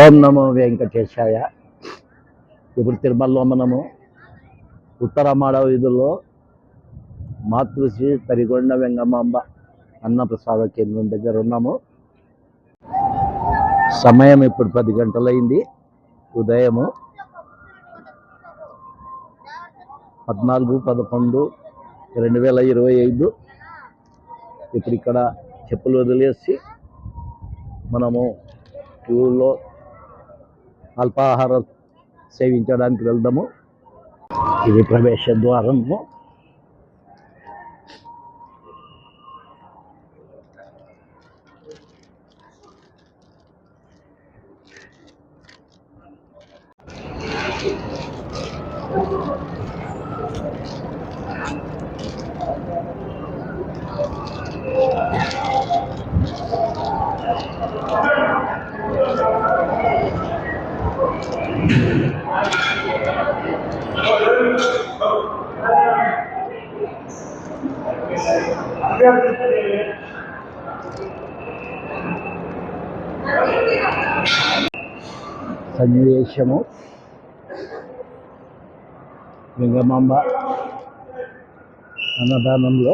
ఓం నమో వెంకటేశాయ. ఇప్పుడు తిరుమలలో మనము ఉత్తరమాడ వీధుల్లో మాతృశ్రీ తరిగొండ వెంగమాంబ అన్నప్రసాద కేంద్రం దగ్గర ఉన్నాము. సమయం ఇప్పుడు పది గంటలైంది. ఉదయము పద్నాలుగు పదకొండు రెండు వేల ఇరవై ఐదు. ఇప్పుడు ఇక్కడ చెప్పులు వదిలేసి మనము క్యూలో అల్పాహారం సేవించడానికి వెళ్దాము. ఇది ప్రవేశ ద్వారము. సన్నివేశము లింగమాంబ అన్నదానంలో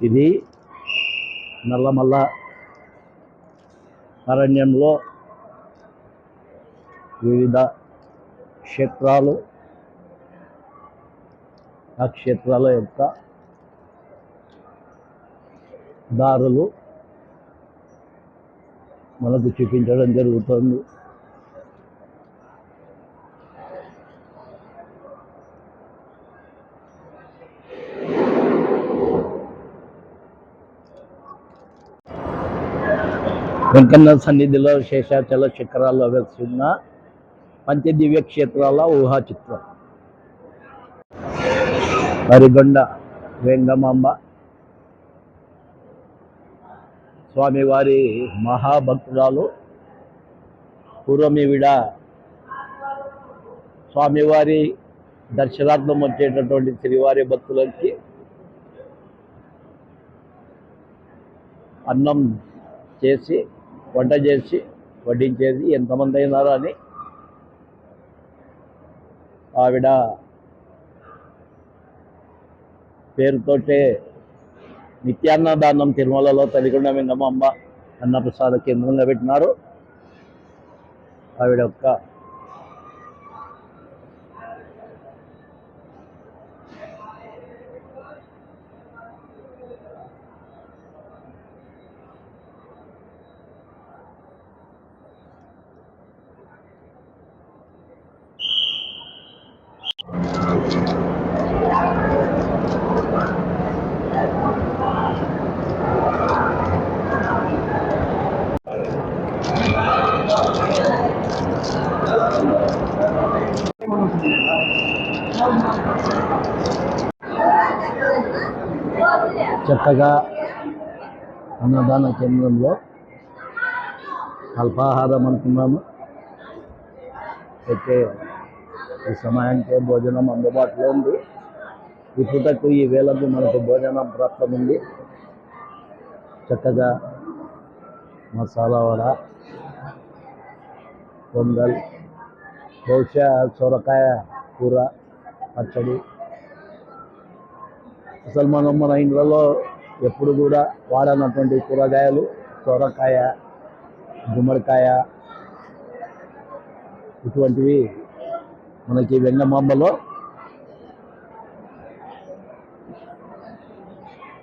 ఇది నల్లమల్ల అరణ్యంలో వివిధ క్షేత్రాలు ఆ క్షేత్రాల యొక్క దారులు మనకు చూపించడం జరుగుతుంది. వెంకన్న సన్నిధిలో శేషాచల శిఖరాల్లో వెలిసిన పంచదివ్య క్షేత్రాల ఊహా చిత్రం హరిగొండ వెంగమాంబ. స్వామివారి మహాభక్తురాలు పూర్వమివిడ స్వామివారి దర్శనార్థం వచ్చేటటువంటి శ్రీవారి భక్తులకి అన్నం చేసి వంట చేసి వడ్డించేది ఎంతమంది అయినారో అని ఆవిడ పేరుతోటే నిత్యాన్నదానం తిరుమలలో తల్లిగొండ వెంగమాంబ అన్నప్రసాద కేంద్రంగా పెట్టినారు. ఆవిడ యొక్క చక్కగా అన్నదాన కేంద్రంలో అల్పాహారం అనుకున్నాము. అయితే ఈ సమయానికి భోజనం అందుబాటులో ఉంది. ఈ పూటకు ఈ వేళకు మనకు భోజనం ప్రాప్తం ఉంది. చక్కగా మసాలా వడ పొంగల్ బహుశా సొరకాయ కూర పచ్చడి అసలు మనం మన ఇండ్లలో ఎప్పుడు కూడా వాడనటువంటి కూరగాయలు సొరకాయ గుమ్మడికాయ ఇటువంటివి మనకి వెంగమాంబలో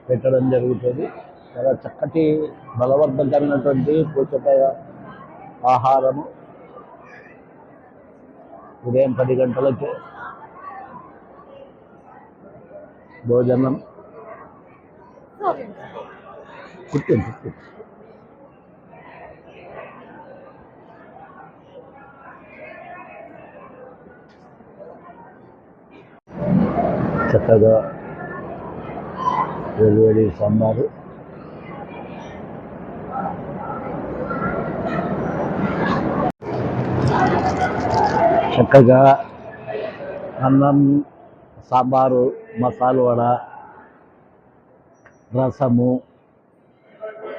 పెట్టడం జరుగుతుంది. చాలా చక్కటి బలవర్ధకమైనటువంటి పోషక ఆహారము. ఉదయం పది గంటలకే భోజనం. కుట్టింది కుట్టింది చక్కగా వెలువడి వేడి సాంబారు. చక్కగా అన్నం సాంబారు మసాల వడ రసము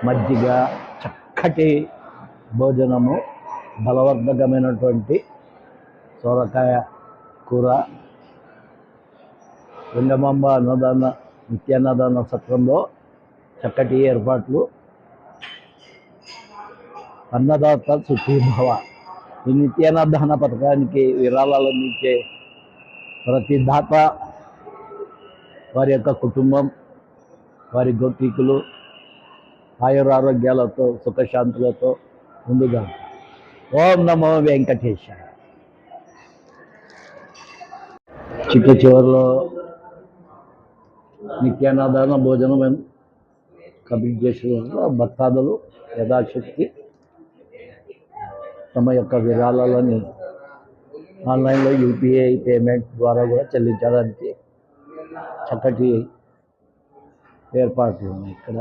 మజ్జిగ చక్కటి భోజనము బలవర్ధకమైనటువంటి సొరకాయ కూర వెంగమాంబ అన్నదాన నిత్యాన్నదాన సత్రంలో చక్కటి ఏర్పాట్లు. అన్నదాత సుఖీభవ. ఈ నిత్యాన్నదాన పథకానికి విరాళాలు అందించే ప్రతి దాత వారి యొక్క కుటుంబం వారి గోపికులు ఆయురారోగ్యాలతో సుఖశాంతులతో ముందుగా ఓం నమో వెంకటేశ చిట్ట చివరిలో నిత్యానాధారణ భోజనం కంప్లీట్ చేసిన భక్తాదులు యథాశక్తి తమ యొక్క విరాళాలని ఆన్లైన్లో యూపీఐ పేమెంట్ ద్వారా కూడా చెల్లించడానికి చక్కటి ఏర్పాట్లు ఉన్నాయి ఇక్కడ.